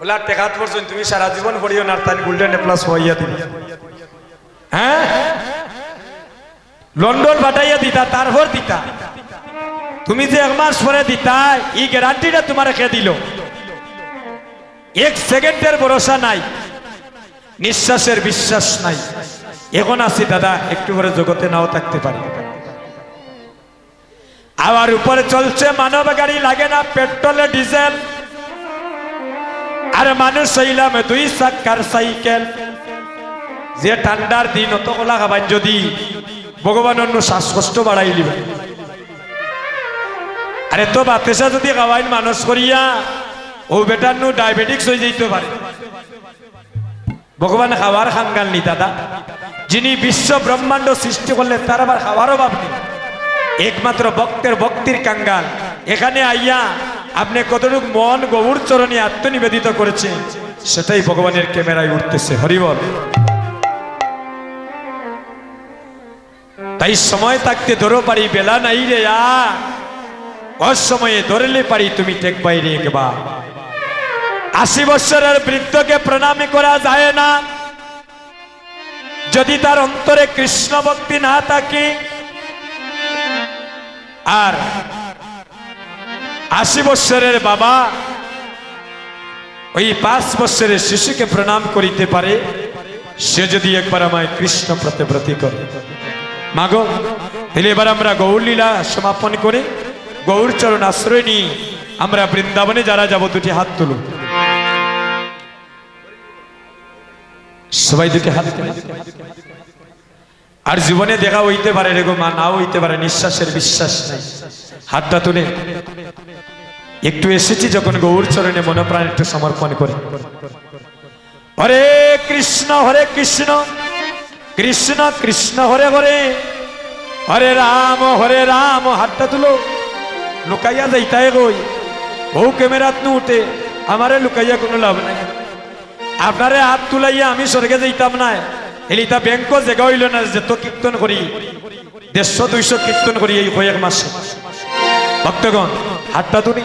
OLA টেকাত পড়ছেন তুমি সারা জীবন পড়িও না তাই গোল্ডেন প্লাস হইয়া দিবি হ্যাঁ? লন্ডন পাঠাইয়া দিতা, তারপর দিতা। তুমি যে এক মাস পরে দিতা, এই গ্যারান্টিটা তোমার কে দিল? এক সেকেন্ডের ভরসা নাই, নিঃশ্বাসের বিশ্বাস নাই। এখন আছি দাদা, একটু পরে জগতে নাও থাকতে পারি। আবার উপরে চলছে, মানব গাড়ি লাগে না, পেট্রোলে, ডিজেল। আর মানুষ হইলাম দুই চাক্কার সাইকেল যে ঠান্ডার দিন অত কলা খাবার যদি ভগবান অন্য শ্বাসকষ্ট বাড়াই লিবে। আরে তো বাতেসা যদি খাওয়াইন মানুষ করিয়া, ও বেটার নু ডায়াবেটিক্স হয়ে যেতে পারে। ভগবান খাওয়ার খাঙ্গাল নি দাদা। যিনি বিশ্ব ব্রহ্মাণ্ড সৃষ্টি করলে তার আবার খাওয়ারও ভাব নেই। একমাত্র ভক্তের ভক্তির কাঙ্গাল এখানে আইয়া আপনি কতটুকু মন গৌর চরণে আত্মনিবেদিত করেছেন, সেটাই ভগবানের ক্যামেরায় উঠতেছে। হরিবল। তাই সময় থাকতে ধরো পারি, বেলা নাই রে অসময়ে ধরলে পারি, তুমি টেক বাইরে একবার। আশি বৎসরের বৃদ্ধকে প্রণামী করা যায় না। যদি তার অন্তরে কৃষ্ণ ভক্তি না থাকে, আর আশি বৎসরের বাবা ওই পাঁচ বৎসরের শিশুকে প্রণাম করিতে পারে, সে যদি একবার আমায় কৃষ্ণ প্রতিব্রতি করে। মাগো, তাহলে এবার আমরা গৌরলীলা সমাপন করে গৌর চরণ আশ্রয় নিয়ে আমরা বৃন্দাবনে যারা যাব দুটি হাত তুলুন সবাই দুটি হাত তুলে। আর জীবনে দেখা হইতে পারে রে গো মা, নাও হইতে পারে, নিঃশ্বাসের বিশ্বাস নাই। হাতটা তুলে। একটু এসেছি যখন গৌর চরণে মনোপ্রাণ একটু সমর্পণ করে। হরে কৃষ্ণ হরে কৃষ্ণ কৃষ্ণ কৃষ্ণ, হরে হরে হরে রাম হরে রাম, হাতটা তুলো, লুকাইয়া যাইতাই গই। বউ ক্যামেরাত নু উঠে, আমারে লুকাইয়া কোনো লাভ নাই। আপনারে হাত তুলাইয়া আমি স্বর্গে যাইতাম না এলিতা ব্যাংক জায়গা হইল না, যেত কীর্তন করি, দেড়শো, দুইশো কীর্তন করি এই কয়েক মাসে। ভক্তগণ, হাতটা তুলি।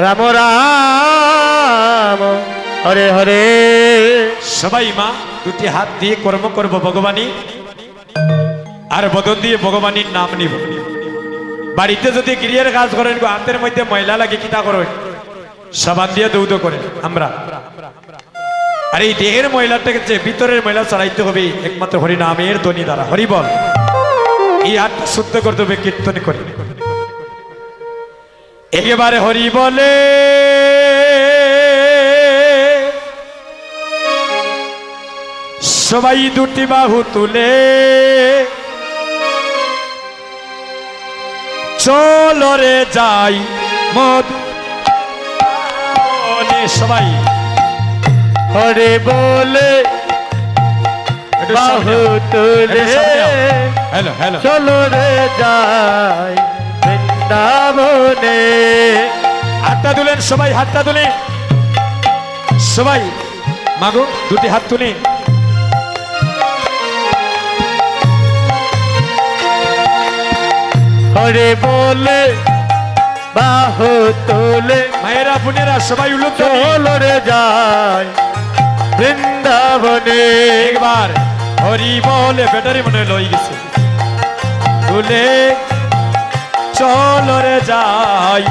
রাম রাম, হরে হরে। সবাই মা, দুটি হাত দিয়ে কর্ম করব ভগবানী আর বদন দিয়ে ভগবানীর নাম নিব। বাড়িতে যদি গিরিয়ার কাজ করেন হাতের মধ্যে ময়লা লাগে কিতা করেন? সাবান দিয়ে দৌদ করে আমরা। আর এই দেহের ময়লাটাকে যে ভিতরের ময়লা ছাড়াইতে হবে, একমাত্র হরিনামের ধ্বনি দ্বারা। হরি বল। এই হাতটা শুদ্ধ করতে হবে, কীর্তন করে। একেবারে হরি বলে। সবাই দুটি বাহু তুলে। চলরে যাই মদ সবাই। হরে বলে বাহু তুলে। Hello hello. চলো রে যাই বৃন্দাবনে হাতটা তুলেন সবাই হাতটা তুলে সবাই মাগো দুটি হাত তুলেন হরে বলে বাহু তুলে। মায়েরা বোনেরা সবাই উলুক চলো যাই বৃন্দাবনে। একবার হরি বলে ব্যাটারি মনে লই গেছে। তুলে চল রে যাই।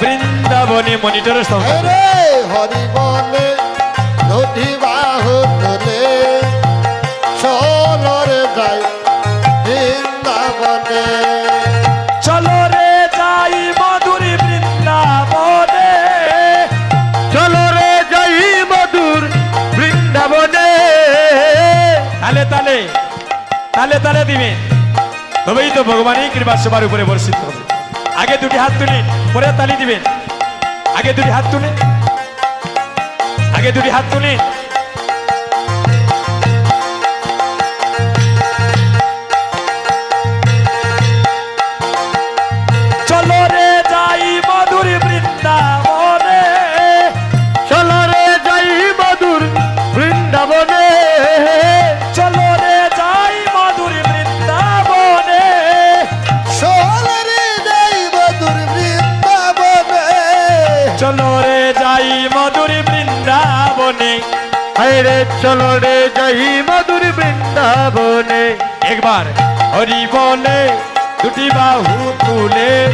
বৃন্দাবনে মনিটরের সামনে হরে বলে নদী বাহু তুলে সোনরে যাই বৃন্দাবনে। চলো রে যাই মধুরী বৃন্দাবনে। চলো রে যাই মধুর বৃন্দাবনে। তালে তালে তালে তালে দিবে। তবেই তো ভগবানই কৃপা সবার উপরে বর্ষিত হবে। আগে দুটি হাত তুলি, পরে তালি দিবেন। আগে দুটি হাত তুলে। আগে দুটি হাত তুলে। হায়রে চলো রে যাই মধুর বৃন্দাবনে। একবার হরি বলে দুটি বাহু তুলে।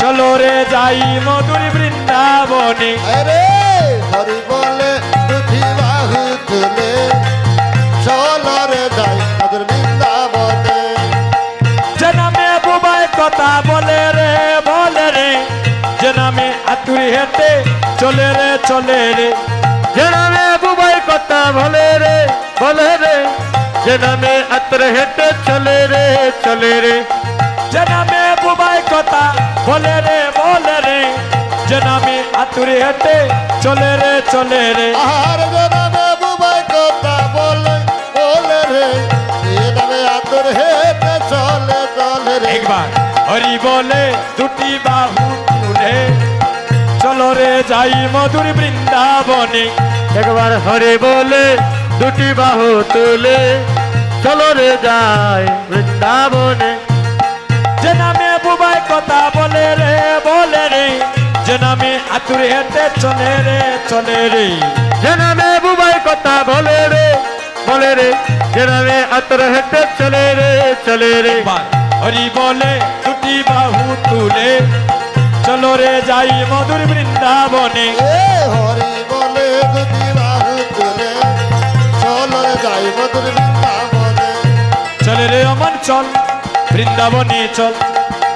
চলো রে যাই মধুর বৃন্দাবনে। আরে হরি বলে দুটি বাহু তুলে। চলরে যাই মধুর বৃন্দাবনে। যে নামে বুবাই কথা বলে রে বলে রে। যে নামে আতুরি হেঁটে চলে রে চলে রে। যে নামে বুবাই কথা বলে রে বলে রে। যে নামে আত্র হেঁটে চলে রে চলে রে। যে নামে বুবাই কথা বলে রে বলে রে। যে নামে আতুরি হেঁটে চলে রে চলে রে। আর যে নামে বুবাই কথা বলে বলে রে। এ নামে আদর হেতে চলে চলে রে। একবার হরি বলে দুটি বাহু তুলে চলো রে যাই মধুর বৃন্দাবনে। একবার হরে বলে দুটি বাহু তুলে চলো রে যাই বৃন্দাবনে। যে নামে বুবাই কথা বলে রে বলে রে যে নামে আতুর হেঁটে চলে রে চলে রে। যে নামে বুবাই কথা বলে রে বলে রে যে নামে আত্র হেঁটে চলে রে চলে রে। হরি বলে দুটি বাহু তুলে চলো রে যাই মধুর বৃন্দাবনে। হরি বলে যাই মধুর বৃন্দাবনে চলে রে অমন চল বৃন্দাবনে চল।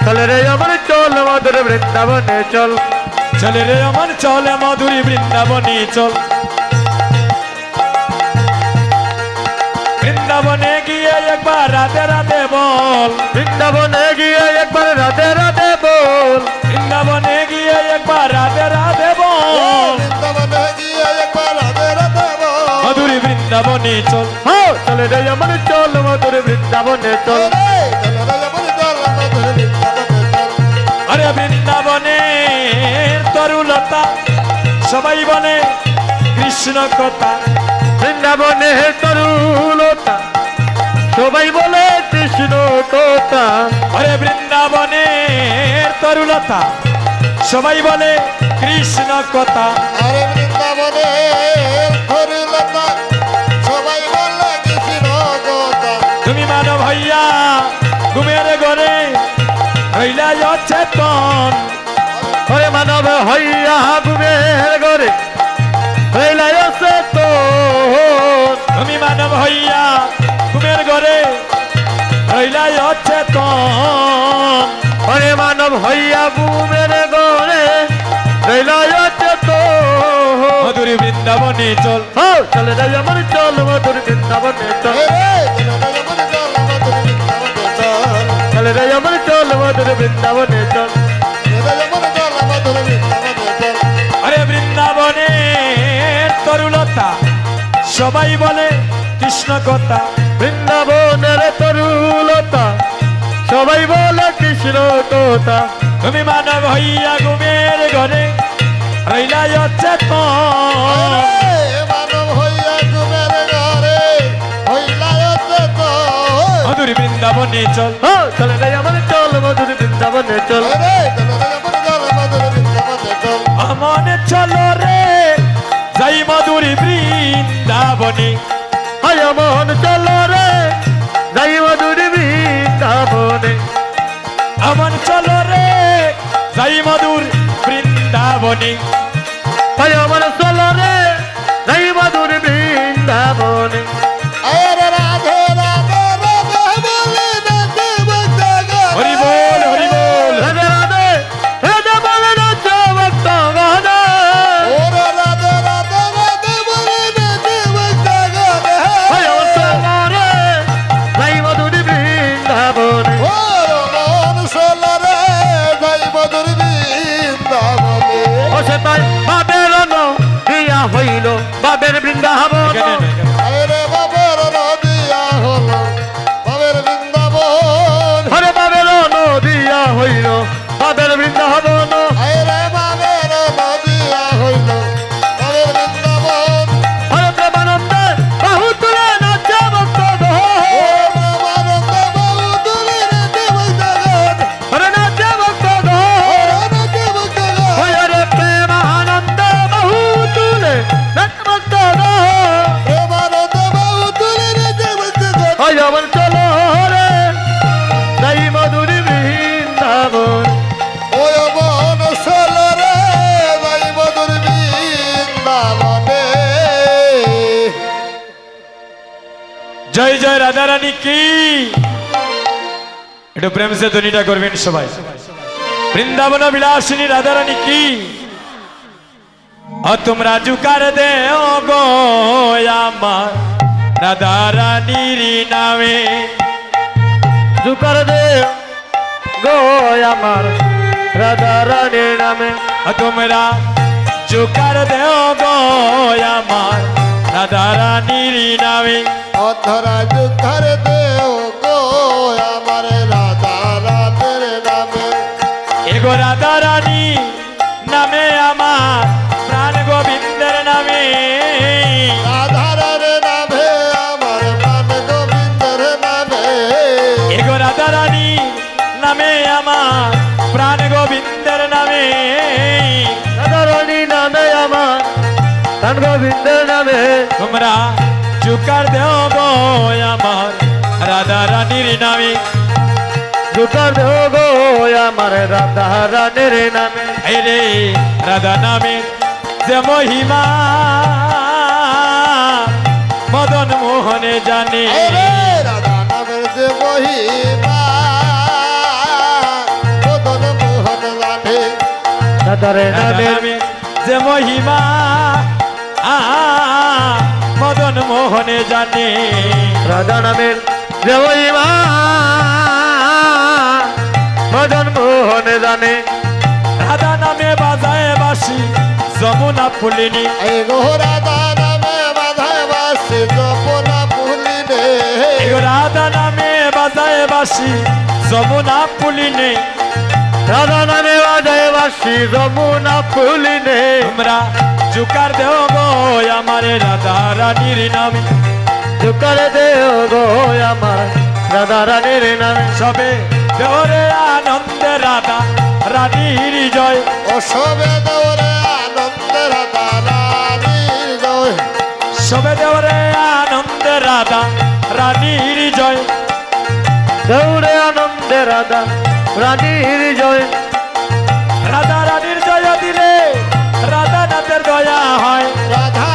চলে রে অমন চল মধুর বৃন্দাবনে চল। চলে রে অমন চল মধুর বৃন্দাবনে চল। বৃন্দাবনে গিয়ে একবার রাতে রাতে বল। বৃন্দাবনে বৃন্দাবনে চল। চলে রে যেমন চল, মধুর বৃন্দাবনে চল। আরে বৃন্দাবনে তরুলতা সবাই বলে কৃষ্ণ কথা। বৃন্দাবনে তরুলতা সবাই বলে কৃষ্ণ কথা। আরে বৃন্দাবনে তরুলতা সবাই বলে কৃষ্ণ কথা। আরে বৃন্দাবনে অচেতন হরে মানব হইয়া ঘুমের ঘরে হইলাই সে তো তুমি মানব হইয়া ঘুমের ঘরে রইলা অচেতন হরে মানব হইয়া ঘুমের ঘরে হইলাই তো মধুরী বৃন্দাবনে চল। চলে যাই আমার চল মধুর বৃন্দাবনে চল। চলে যাই আমার বৃন্দাবনে চল। আরে বৃন্দাবনে তরুলতা সবাই বলে কৃষ্ণ কথা বৃন্দাবনের তরুলতা সবাই বলে কৃষ্ণ কথা তুমি মানব হইয়া ঘুমের ঘরে রইলা অচেতন এরে, মানব হইয়া ঘুমের ঘরে, হইলাই অচেতন। মধুরী বৃন্দাবনে চল চলে যাই চল মধুর বৃন্দাবনে চল। আমনে চলো রে যাই মধুরী বৃন্দাবনে হায় মন চল রে যাই মধুর বৃন্দাবনে আমন চলো রে যাই মধুর বৃন্দাবনে হায় মন চল রে ওরে মন জয় জয় রাধা রানী কি? একটু প্রেম সে ধ্বনিটা করবেন সবাই। বৃন্দাবন বিলাসিনী রাধা রানী কি তোমরা জুকার দে গো আমার রাধা রানীর নামে। জুকার দে গো আমার রাধা রানীর নামে তোমরা জুকার দে গো আমার রাধা রানীর নামে। অধরা যুদ্ধর দেও গো আমার রাধা রাতের নামে। এগো রাধা রানী গোবিন্দের নামে তোমরা চুকার দেও গো আমার রাধা রানীর নামে। জুকার দে গো আমার রাধা রানীর নামে। রে রাধা নামে যে মহিমা মদন মোহনে জানে। রাধা নামের যে মহিমা মদন মোহন জানে। রাধা নামে যে মহিমা মদন মোহনে জানে। রাধা নামের মদন মোহন জানে। রাধা নামে বাজায় বাসি যমুনা ফুলিনি। রাধা নামে বাধায় বাসে পুলিনে এগো রাধা নামে বাজায় বাসি যমুনা ফুলিনি। রাধা নামে বাজায় বাসি যমুনা ফুলিনে। তোমরা জুকার দেও গো আমারে রাধা রানীর নামে। জুকার দে গো আমার রাধা রানীর নামে। সবে দেওরে আনন্দে রাধা রানীর জয়। ও সবে দৌড়ে আনন্দ রাধা রানীর জয়। সবে দেওরে আনন্দে রাধা রানীর জয়। দৌড়ে আনন্দে রাধা রানীর জয়। রাধা রানীর জয়া দিলে রাধা নাথের দয়া হয়। রাধা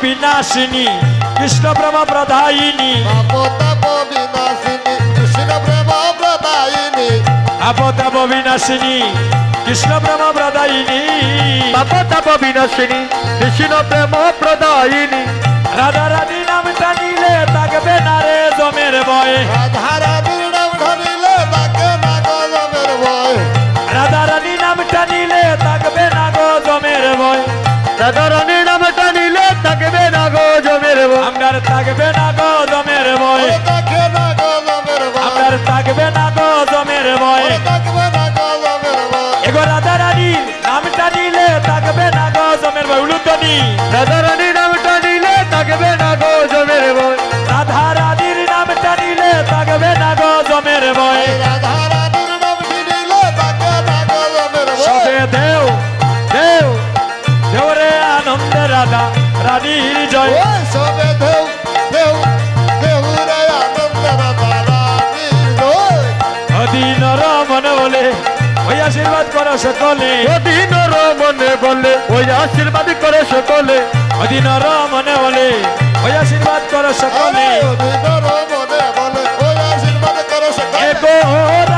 তাপ বিনাশিনী কৃষ্ণ প্রেম প্রদায়িনী। পাপ তাপ বিনাশিনী কৃষ্ণ প্রেম প্রদায়িনী। আপ তাপ বিনাশিনী কৃষ্ণ প্রেম প্রদায়িনী। পাপ তাপ বিনাশিনী কৃষ্ণ প্রেম প্রদায়িনী। রাধা রানী নামটা নিলে থাকবে না রে জমের বয় রাধা রানীর নাম ধরিলে তাকে না রাধা রানী নামটা নিলে থাকবে না গো জমের বয় রাধা রানীর আমার থাকবে না গো জমের বয় আমার থাকবে না গো জমের বয় এগো রাধা রানী নামটা নিলে থাকবে না গো জমের বয় উলুতনি রাধা রানীর নাম টানিলে থাকবে না গো জমের বন। রাধা রানীর নামটা নিলে থাকবে না গো জমের বয় রাধা রানীর জয় ওই সবে দেউ দেউ দেউ রে আনন্দ রাধা রানীর জয় অধীনর মনে বলে ওই আশীর্বাদ করো সকলে অধীনর মনে বলে ওই আশীর্বাদ করে সকলে অধীনর মনে বলে ওই আশীর্বাদ করো সকলে আরে অধীনর মনে বলে ওই আশীর্বাদ করো সকলে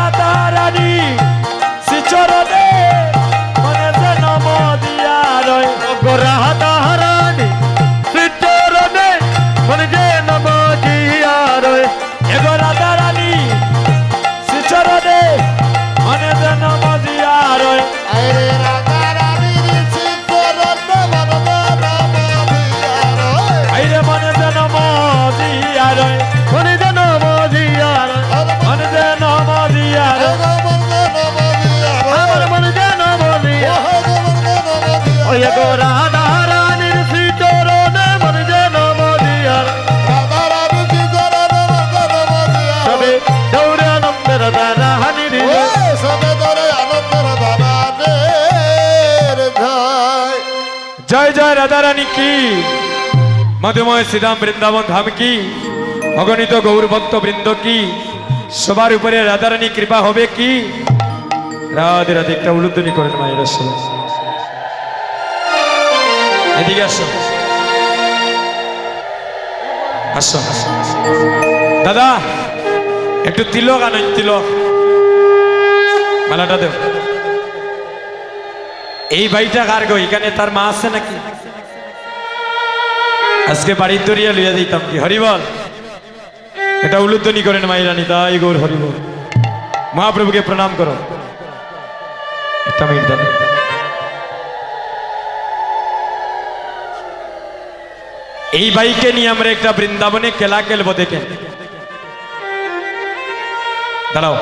মধুময় শ্রীরাম বৃন্দাবন ধাম কি? অগণিত গৌর ভক্ত বৃন্দ কি? সবার উপরে রাধারানী কৃপা হবে কি? রাধে রাধে, একটা উলুদ্ধনি করেন মায়ের এদিকে আসো। আসো। দাদা, একটু তিলক আনেন তিলক। মালাটা দেব এই বাড়িটা কার গো? এখানে তার মা আছে নাকি? আজকে বাড়ির দরিয়া লইয়া দিতাম কি? হরিবল এটা উলুদ্ধনি করেন মাইরানি, তাই গৌর হরিবল মহাপ্রভুকে প্রণাম করো। এই বাইকে নিয়ে আমরা একটা বৃন্দাবনে খেলা খেলব দেখেন দাঁড়াও।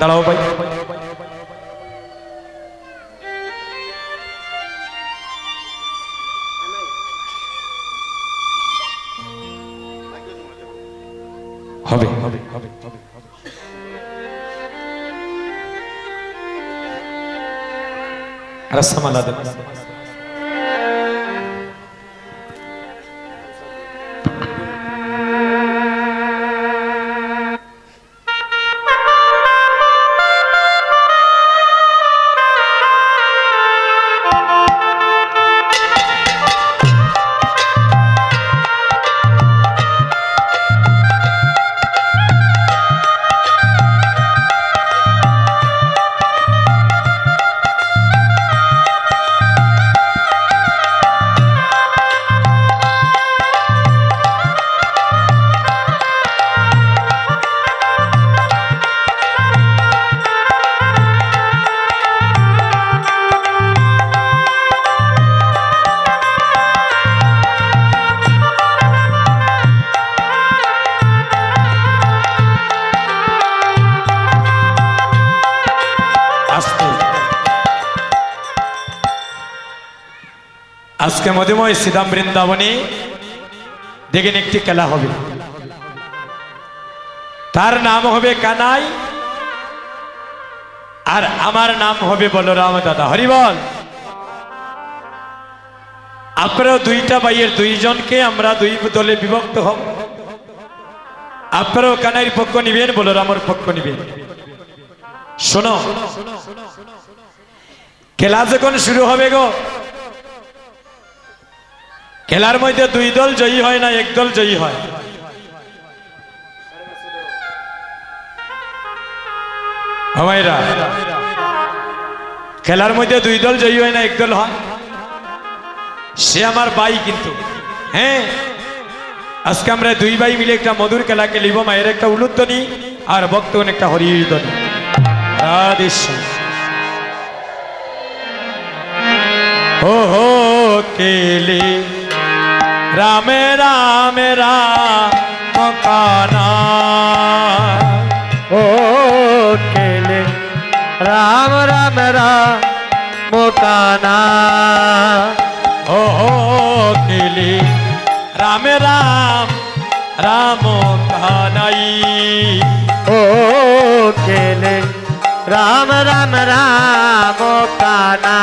দাঁড়াও ভাই। Rasamala আজকে মধুময় শ্রীরাম বৃন্দাবনে দেখেন একটি খেলা হবে। তার নাম হবে কানাই, আর আমার নাম হবে বলরাম দাদা। হরিবল আপনারা দুইটা ভাইয়ের দুইজনকে আমরা দুই দলে বিভক্ত হব। আপনারাও কানাইয়ের পক্ষ নিবেন, বলরামর পক্ষ নিবেন। শোনো, খেলা যখন শুরু হবে গো খেলার মধ্যে দুই দল জয়ী হয় না, এক দল জয়ী হয়। আমায়রা, খেলার মধ্যে দুই দল জয়ী হয় না, এক দল হয়। সে আমার ভাই কিন্তু। হ্যাঁ আজকে আমরা দুই ভাই মিলে একটা মধুর খেলা খেলিব মায়ের একটা উলুদ্ধনি আর বক্তগণ একটা রাধেশ্যাম। ও হো কেলে রামে রামে রাম কানা ও কেলে, রাম রাম রাম মোকানা ও কেলে, রামে রাম রাম কানাই ও কেলে, রাম রাম রাম কানা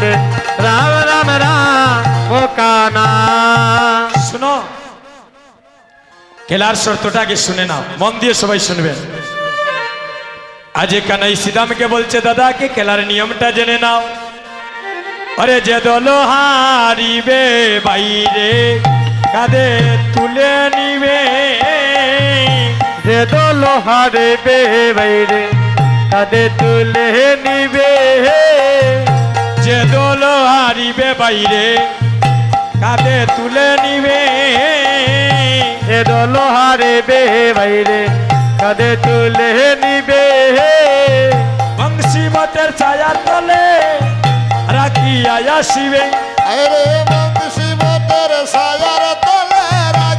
কেলে রাম রাম রাম কানা। শুনো। খেলার শর্তটা আগে শুনে নাও। মন দিয়ে সবাই শুনবেন আজ কানাই সিদামকে বলছে দাদাকে খেলার নিয়মটা জেনে নাও। আরে যে দল হারিবে বাইরে কাঁধে তুলে নিবে। যে দল হারবে বাইরে কাঁধে তুলে নিবে। যে দোল হারিবে বাইরে, কাঁধে তুলে নিবে। এ দোল হারিবে বাইরে, কাঁধে তুলে নিবে। বংশী মতের ছায়া তলে রাখিয়া আসিবে। আরে